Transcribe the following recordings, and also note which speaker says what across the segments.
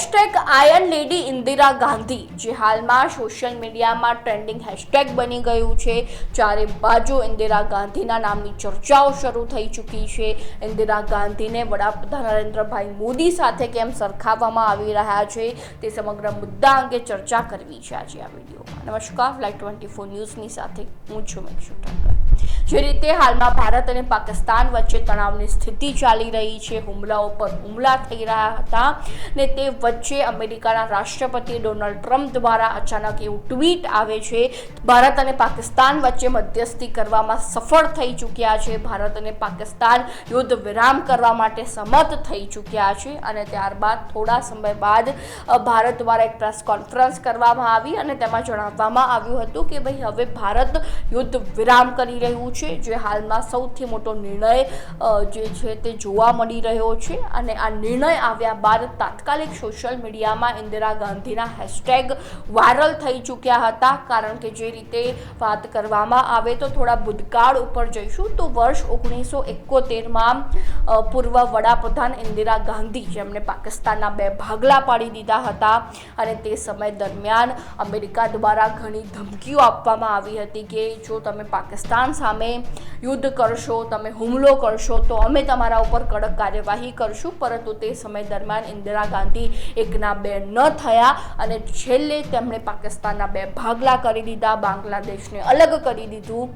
Speaker 1: Hashtag iron lady Indira Gandhi, જે હાલમાં social મીડિયામાં ટ્રેન્ડિંગ હેશટેગ બની ગયું છે. ચારે બાજુ ઇન્દિરા ગાંધીના નામની ચર્ચાઓ શરૂ થઈ ચૂકી છે. ઇન્દિરા ગાંધીને વડાપ્રધાન નરેન્દ્રભાઈ મોદી સાથે કેમ સરખાવવામાં આવી રહ્યા છે તે સમગ્ર મુદ્દા અંગે ચર્ચા કરવી છે આજે આ વિડીયોમાં નમસ્કાર લાઈવ ટ્વેન્ટી ફોર ન્યૂઝની સાથે હું છું મેક્ષુ ઠક્કર. જે રીતે હાલમાં ભારત અને પાકિસ્તાન વચ્ચે તણાવની સ્થિતિ ચાલી રહી છે, હુમલાઓ પર હુમલા થઈ રહ્યા હતા ને તે વચ્ચે અમેરિકાના રાષ્ટ્રપતિ ડોનાલ્ડ ટ્રમ્પ દ્વારા અચાનક એવું ટ્વીટ આવે છે, ભારત અને પાકિસ્તાન વચ્ચે મધ્યસ્થી કરવામાં સફળ થઈ ચૂક્યા છે, ભારત અને પાકિસ્તાન યુદ્ધ વિરામ કરવા માટે સંમત થઈ ચૂક્યા છે અને ત્યારબાદ થોડા સમય બાદ ભારત દ્વારા એક પ્રેસ કોન્ફરન્સ કરવામાં આવી અને તેમાં જણાવવામાં આવ્યું હતું કે ભાઈ, હવે ભારત યુદ્ધ વિરામ કરી રહ્યું છે, જે હાલમાં સૌથી મોટો નિર્ણય જે છે તે જોવા મળી રહ્યો છે. અને આ નિર્ણય આવ્યા બાદ તાત્કાલિક સોશિયલ મીડિયામાં ઇન્દિરા ગાંધીના હેશટેગ વાયરલ થઈ ચૂક્યા હતા. કારણ કે જે રીતે વાત કરવામાં આવે તો થોડા ભૂતકાળ ઉપર જઈશું. તો વર્ષ ઓગણીસો એકોતેરમાં પૂર્વ વડાપ્રધાન ઇન્દિરા ગાંધી જેમણે પાકિસ્તાનના બે ભાગલા પાડી દીધા હતા. અને તે સમય દરમિયાન અમેરિકા દ્વારા ઘણી ધમકીઓ આપવામાં આવી હતી કે જો તમે પાકિસ્તાન સામે યુદ્ધ કરશો, તમે હુમલો કરશો, તો અમે તમારા ઉપર કડક કાર્યવાહી કરશું. પરંતુ તે સમય દરમિયાન ઇન્દિરા ગાંધી એકના બે ન થયા અને છેલ્લે તેમણે પાકિસ્તાનના બે ભાગલા કરી દીધા. બાંગ્લાદેશને અલગ કરી દીધું.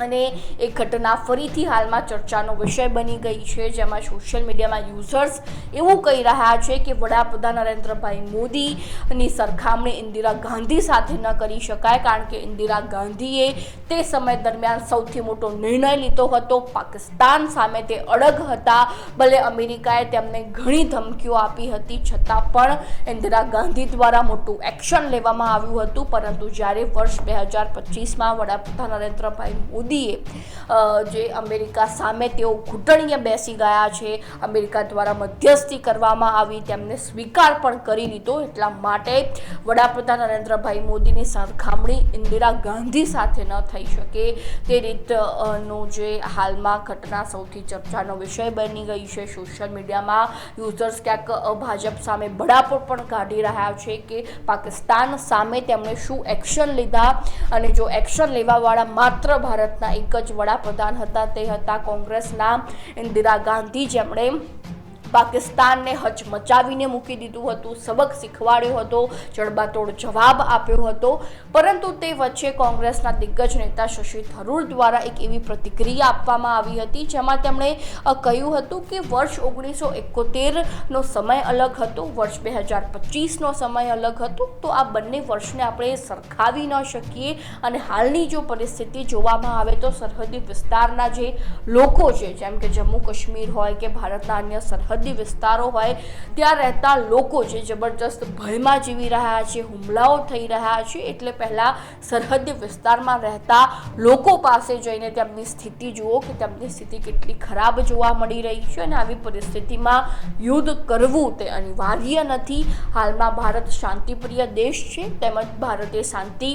Speaker 1: અને એ ઘટના ફરીથી હાલમાં ચર્ચાનો વિષય બની ગઈ છે, જેમાં સોશિયલ મીડિયામાં યુઝર્સ એવું કહી રહ્યા છે કે વડાપ્રધાન નરેન્દ્રભાઈ મોદીની સરખામણી ઇન્દિરા ગાંધી સાથે ન કરી શકાય, કારણ કે ઇન્દિરા ગાંધીએ તે સમય દરમિયાન સૌથી મોટો નિર્ણય લીધો હતો. પાકિસ્તાન સામે તે અડગ હતા. ભલે અમેરિકાએ તેમને ઘણી ધમકીઓ આપી હતી, છતાં પણ ઇન્દિરા ગાંધી દ્વારા મોટું એક્શન લેવામાં આવ્યું હતું. પરંતુ જ્યારે વર્ષ બે હજાર પચીસમાં વડાપ્રધાન નરેન્દ્રભાઈ મોદીએ જે અમેરિકા સામે તેઓ ઘૂંટણીએ બેસી ગયા છે, અમેરિકા દ્વારા મધ્યસ્થી કરવામાં આવી, તેમને સ્વીકાર પણ કરી લીધો. એટલા માટે વડાપ્રધાન નરેન્દ્રભાઈ મોદીની સરખામણી ઇન્દિરા ગાંધી સાથે ન થઈ શકે. તે રીતનો જે હાલમાં ઘટના સૌથી ચર્ચાનો વિષય બની ગઈ છે. સોશિયલ મીડિયામાં યુઝર્સ ક્યાંક ભાજપ સામે બળાપો પણ કાઢી રહ્યા છે કે પાકિસ્તાન સામે તેમણે શું એક્શન લીધા અને જો એક્શન લેવાવાળા માત્ર ભારતના એક જ વડાપ્રધાન હતા. તે હતા કોંગ્રેસના ઇન્દિરા ગાંધી. જેમણે પાકિસ્તાનને હચમચાવીને મૂકી દીધું હતું, સબક શીખવાડ્યો હતો, જડબાતોડ જવાબ આપ્યો હતો. પરંતુ તે વચ્ચે કોંગ્રેસના દિગ્ગજ નેતા શશી થરૂર દ્વારા એક એવી પ્રતિક્રિયા આપવામાં આવી હતી, જેમાં તેમણે કહ્યું હતું કે વર્ષ ઓગણીસો એકોતેરનો સમય અલગ હતો, વર્ષ બે હજાર પચીસનો સમય અલગ હતો. તો આ બંને વર્ષને આપણે સરખાવી ન શકીએ અને હાલની જો પરિસ્થિતિ જોવામાં આવે તો સરહદી વિસ્તારના જે લોકો છે, જેમ કે જમ્મુ કાશ્મીર હોય કે ભારતના અન્ય સરહદી વિસ્તારો હોય, ત્યાં રહેતા લોકો જે જબરજસ્ત ભયમાં જીવી રહ્યા છે, હુમલાઓ થઈ રહ્યા છે, એટલે પહેલાં સરહદી વિસ્તારમાં રહેતા લોકો પાસે જઈને તેમની સ્થિતિ જુઓ કે તેમની સ્થિતિ કેટલી ખરાબ જોવા મળી રહી છે અને આવી પરિસ્થિતિમાં યુદ્ધ કરવું તે અનિવાર્ય નથી. હાલમાં ભારત શાંતિપ્રિય દેશ છે, તેમજ ભારતે શાંતિ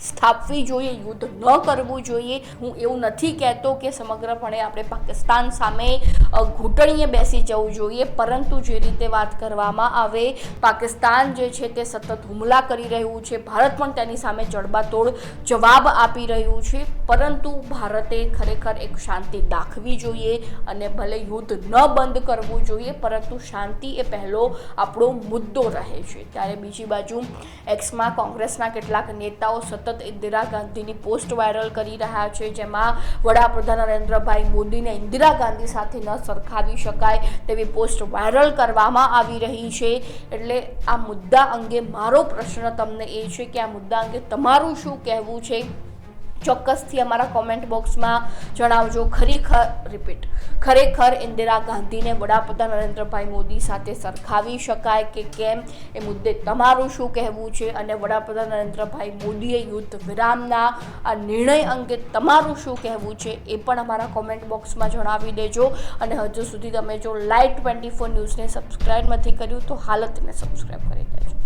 Speaker 1: સ્થાપવી જોઈએ, યુદ્ધ ન કરવું જોઈએ. હું એવું નથી કહેતો કે સમગ્રપણે આપણે પાકિસ્તાન સામે ઘૂંટણીએ બેસી જવું જોઈએ. પરંતુ જે રીતે વાત કરવામાં આવે, પાકિસ્તાન જે છે તે સતત હુમલા કરી રહ્યું છે. ભારત પણ તેની સામે જડબાતોડ જવાબ આપી રહ્યું છે. પરંતુ ભારતે ખરેખર એક શાંતિ દાખવી જોઈએ અને ભલે યુદ્ધ ન બંધ કરવું જોઈએ, પરંતુ શાંતિ એ પહેલો આપણો મુદ્દો રહે છે. ત્યારે બીજી બાજુ, એક્સમાં કોંગ્રેસના કેટલાક નેતાઓ સતત ઇન્દિરા ગાંધીની પોસ્ટ વાયરલ કરી રહ્યા છે, જેમાં વડાપ્રધાન નરેન્દ્રભાઈ મોદીને ઇન્દિરા ગાંધી સાથે ન સરખાવી શકાય તેવી પોસ્ટ વાયરલ કરવામાં આવી રહી છે. એટલે આ મુદ્દા અંગે મારો પ્રશ્ન તમને એ છે કે આ મુદ્દા અંગે તમારું શું કહેવું છે? ચોક્કસથી અમારા કોમેન્ટ બોક્સમાં જણાવજો. ખરેખર રિપીટ ખરેખર ઇન્દિરા ગાંધીને વડાપ્રધાન નરેન્દ્રભાઈ મોદી સાથે સરખાવી શકાય કે કેમ? એ મુદ્દે તમારું શું કહેવું છે? અને વડાપ્રધાન નરેન્દ્રભાઈ મોદીએ યુદ્ધ વિરામના આ નિર્ણય અંગે તમારું શું કહેવું છે? એ પણ અમારા કોમેન્ટ બોક્સમાં જણાવી દેજો. અને હજુ સુધી તમે જો લાઈટ ટ્વેન્ટી ફોર ન્યૂઝને સબસ્ક્રાઈબ નથી કર્યું, તો હાલતને સબસ્ક્રાઈબ કરી દેજો.